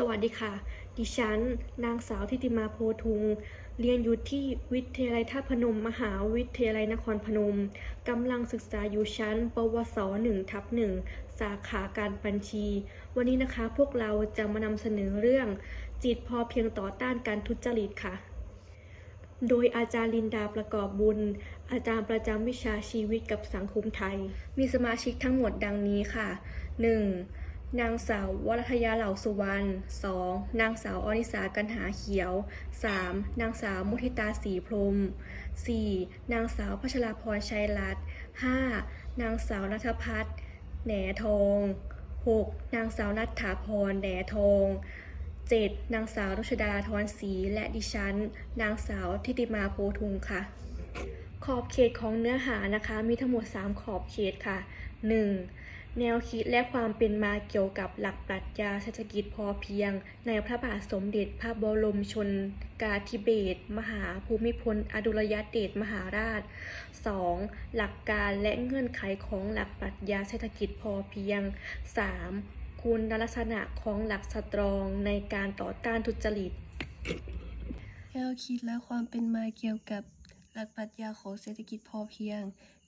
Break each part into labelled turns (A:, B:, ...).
A: สวัสดีค่ะ ดิฉัน นางสาวทิติมาโพทุง เรียนอยู่ที่วิทยาลัยท่าพนม มหาวิทยาลัยนครพนม กำลังศึกษาอยู่ชั้น ปวส1ทับ1สาขาการบัญชี วันนี้นะคะพวกเราจะมานำเสนอเรื่อง จิตพอเพียงต่อต้านการทุจริตค่ะ โดยอาจารย์ลินดาประกอบบุญ อาจารย์ประจำวิชาชีวิตกับสังคมไทย มีสมาชิกทั้งหมดดังนี้ค่ะ 1. นางสาววรัทยาเหล่าสุวรรณ 2. นางสาวอนิสากันหาเขียว 3. นางสาวมุทิตาสีพรม 4. นางสาวพัชราพรชัยรัตน์ 5. นางสาวนัทพัฒน์แหนทอง 6. นางสาวนัทถาพรแหนทอง 7. นางสาวนุชดาทรศรีและดิฉัน นางสาวทิติมาโพทุงค่ะ ขอบเขตของเนื้อหานะคะมีทั้งหมด 3 ขอบเขตค่ะ 1. แนวคิดและความเป็นมาเกี่ยวกับหลักปรัชญาเศรษฐกิจพอเพียง ในพระบาทสมเด็จพระบรมชนกาธิเบศรมหาภูมิพล อดุลยเดชมหาราช 2. หลักการและเงื่อนไขของหลักปรัชญาเศรษฐกิจพอเพียง 3. คุณลักษณะของหลักสตรองในการต่อต้านทุจริต
B: แนวคิดและความเป็นมาเกี่ยวกับหลักปรัชญาของเศรษฐกิจพอเพียง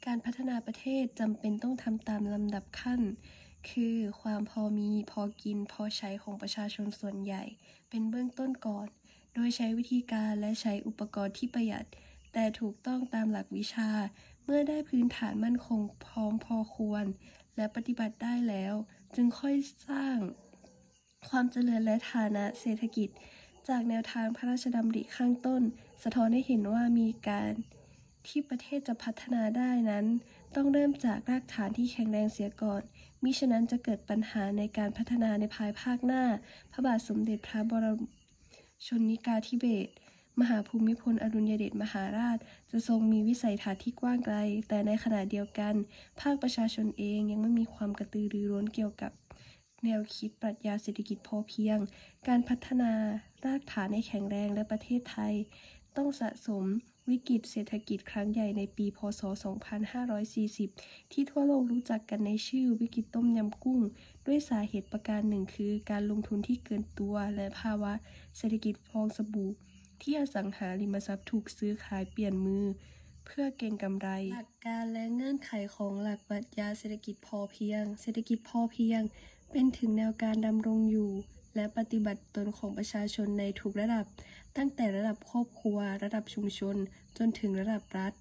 B: การพัฒนาประเทศจำเป็นต้องทำตามลำดับขั้น คือความพอมีพอกินพอใช้ของประชาชนส่วนใหญ่ เป็นเบื้องต้นก่อน โดยใช้วิธีการและใช้อุปกรณ์ที่ประหยัด แต่ถูกต้องตามหลักวิชา เมื่อได้พื้นฐานมั่นคงพร้อมพอควร และปฏิบัติได้แล้ว จึงค่อยสร้างความเจริญและฐานะเศรษฐกิจ จากแนวทางพระราชดำริข้างต้น สะท้อนให้เห็นว่ามีการ ที่ประเทศจะพัฒนาได้นั้น ต้องเริ่มจากรากฐานที่แข็งแรงเสียก่อน มิฉะนั้นจะเกิดปัญหาในการพัฒนาในภายภาคหน้า พระบาทสมเด็จพระบรมชนนิกาธิเบศรมหาภูมิพลอดุลยเดชมหาราช จะทรงมีวิสัยทัศน์ที่กว้างไกล แต่ในขณะเดียวกัน ภาคประชาชนเองยังไม่มีความกระตือรือร้นเกี่ยวกับ แนวคิดปรัชญาเศรษฐกิจพอเพียง การพัฒนารากฐานให้แข็งแรงและประเทศไทย ต้องสะสม วิกฤตเศรษฐกิจครั้งใหญ่ในปี พศ 2540 ที่ทั่วโลกรู้จักกันในชื่อวิกฤตต้มยำกุ้ง ด้วยสาเหตุประการหนึ่งคือการลงทุนที่เกินตัว และภาวะเศรษฐกิจฟองสบู่ ที่อสังหาริมทรัพย์ถูกซื้อขายเปลี่ยนมือ เพื่อเก็งกำไร หลักการและเงื่อนไขของหลักปรัชญาเศรษฐกิจพอเพียง เศรษฐกิจพอเพียง เป็นถึงแนวการดำรงอยู่ และปฏิบัติตนของประชาชนในทุกระดับ ตั้งแต่ระดับครอบครัว ระดับชุมชน จนถึงระดับรัฐ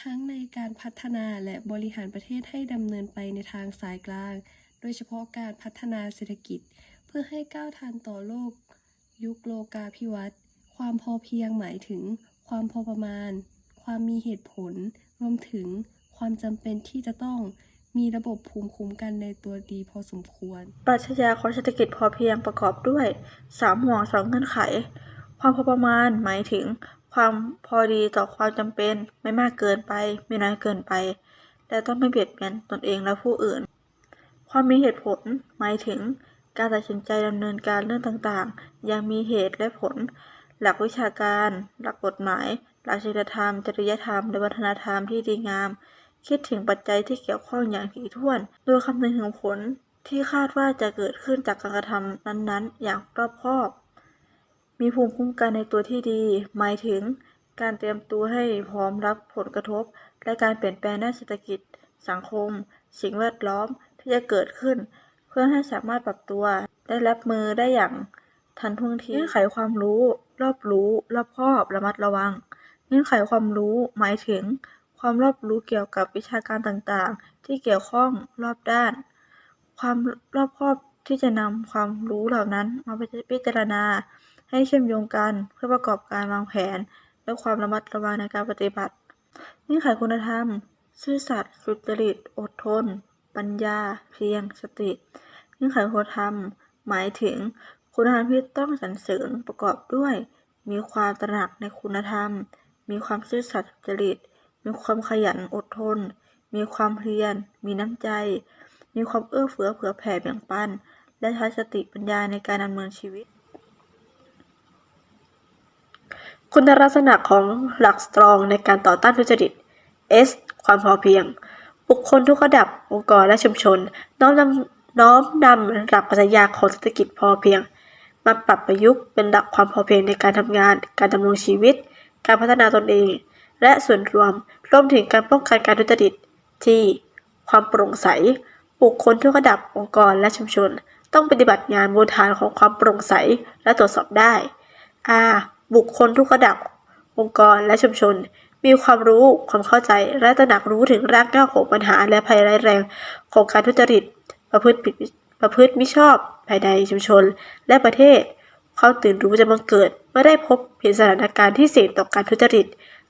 B: ทั้งในการพัฒนาและบริหารประเทศให้ดำเนินไปในทางสายกลาง โดยเฉพาะการพัฒนาเศรษฐกิจ เพื่อให้ก้าวทันต่อโลก ยุคโลกาภิวัตน์ความพอเพียงหมายถึง ความพอประมาณ ความมีเหตุผล รวมถึงความจำเป็นที่จะต้อง มีระบบภูมิคุ้มกันในตัวดีพอสมควร
C: ปรัชญาของเศรษฐกิจพอเพียงประกอบด้วย 3 ห่วงสองเงื่อนไข ความพอประมาณหมายถึง ความพอดีต่อความจำเป็นไม่มากเกินไป ไม่น้อยเกินไป และต้องไม่เบียดเบียนตนเองและผู้อื่น ความมีเหตุผลหมายถึง การตัดสินใจดำเนินการเรื่องต่างๆ อย่างมีเหตุและผล หลักวิชาการ หลักกฎหมาย หลักศีลธรรม จริยธรรม และวัฒนธรรมที่ดีงาม คิดถึงปัจจัยที่เกี่ยวข้องอย่างถี่ถ้วน โดยคำนึงถึงผลที่คาดว่าจะเกิดขึ้นจากการกระทำนั้นๆ อย่างรอบคอบ มีภูมิคุ้มกันในตัวที่ดี หมายถึงการเตรียมตัวให้พร้อมรับผลกระทบ และการเปลี่ยนแปลงด้านเศรษฐกิจ สังคม สิ่งแวดล้อมที่จะเกิดขึ้น เพื่อให้สามารถปรับตัวและรับมือได้อย่างทันท่วงทีเงื่อนไขความรู้ รอบรู้ รอบคอบ ระมัดระวัง เงื่อนไขความรู้หมายถึง ความรอบรู้เกี่ยวกับวิชาการต่าง ๆ ที่เกี่ยวข้องรอบด้าน ความรอบคอบที่จะนำความรู้เหล่านั้นมาพิจารณา ให้เชื่อมโยงกันเพื่อประกอบการวางแผน และความระมัดระวังในการปฏิบัติเงื่อนไขคุณธรรม ซื่อสัตย์สุจริต อดทน ปัญญา เพียรสติเงื่อนไขคุณธรรม หมายถึง คุณธรรมที่ต้องสรรเสริญประกอบด้วย มีความตระหนักในคุณธรรม มีความซื่อสัตย์สุจริต มีความขยันอดทน มีความเพียร มีน้ำใจ มีความเอื้อเฟื้อเผื่อแผ่แบ่งปัน และใช้สติปัญญาในการดำเนินชีวิต คุณลักษณะของหลักสตรองในการต่อต้านทุจริต S ความพอเพียง บุคคลทุกระดับ องค์กรและชุมชน น้อมนำน้อมนำหลักปรัชญาของเศรษฐกิจพอเพียง มาปรับประยุกต์เป็นหลักความพอเพียงในการทำงาน การดำรงชีวิต การพัฒนาตนเอง และส่วนรวมรวมถึงการป้องกันการทุจริต ที่ ความโปร่งใส บุคคลทุกระดับองค์กรและชุมชน ต้องปฏิบัติงานบนฐานของความโปร่งใสและตรวจสอบได้ a บุคคลทุกระดับ องค์กรและชุมชน มีความรู้ความเข้าใจและตระหนักรู้ถึงรากเหง้าของปัญหาและภัยร้ายแรงของการทุจริต ประพฤติผิดประพฤติมิชอบภายในชุมชน และประเทศ ความตื่นรู้จะบังเกิดเมื่อได้พบเห็นสถานการณ์ที่เสี่ยงต่อการทุจริต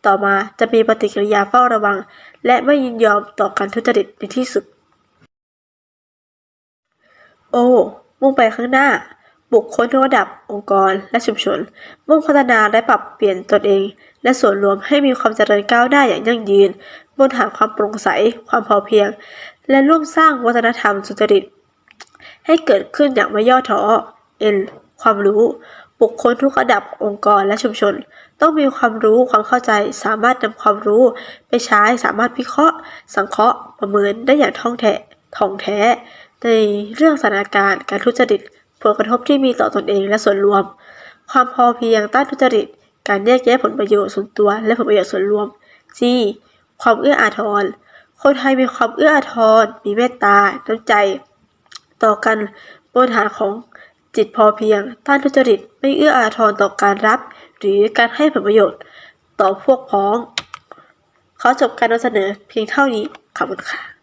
C: ต่อมาจะมีปฏิกิริยาเฝ้าระวัง และไม่ยินยอมต่อการทุจริตในที่สุด โอ มุ่งไปข้างหน้า บุคคลทุกระดับ องค์กร และชุมชน มุ่งพัฒนาและปรับเปลี่ยนตนเอง และส่วนรวมให้มีความเจริญก้าวหน้าอย่างยั่งยืน บนฐานความโปร่งใส ความพอเพียง และร่วมสร้างวัฒนธรรมสุจริต ให้เกิดขึ้นอย่างไม่ย่อท้อ N ความรู้ บุคคลทุกระดับองค์กรและชุมชน ต้องมีความรู้ความเข้าใจสามารถนำความรู้ไปใช้สามารถวิเคราะห์ สังเคราะห์ประเมินได้อย่างท่องแท้ท่องแท้ ในเรื่องสถานการณ์การทุจริตผลกระทบที่มีต่อตนเองและส่วนรวม ความพอเพียงต้านทุจริต การแยกแยะผลประโยชน์ส่วนตัวและผลประโยชน์ส่วนรวม G ความเอื้ออาทร คนไทยมีความเอื้ออาทร มีเมตตา น้ำใจ ต่อกันบนฐานของ จิตพอเพียง ต้านทุจริตไม่เอื้ออาทรต่อการรับ หรือการให้ผลประโยชน์ ต่อพวกพ้อง ขอจบการนำเสนอเพียงเท่านี้ ขอบคุณค่ะ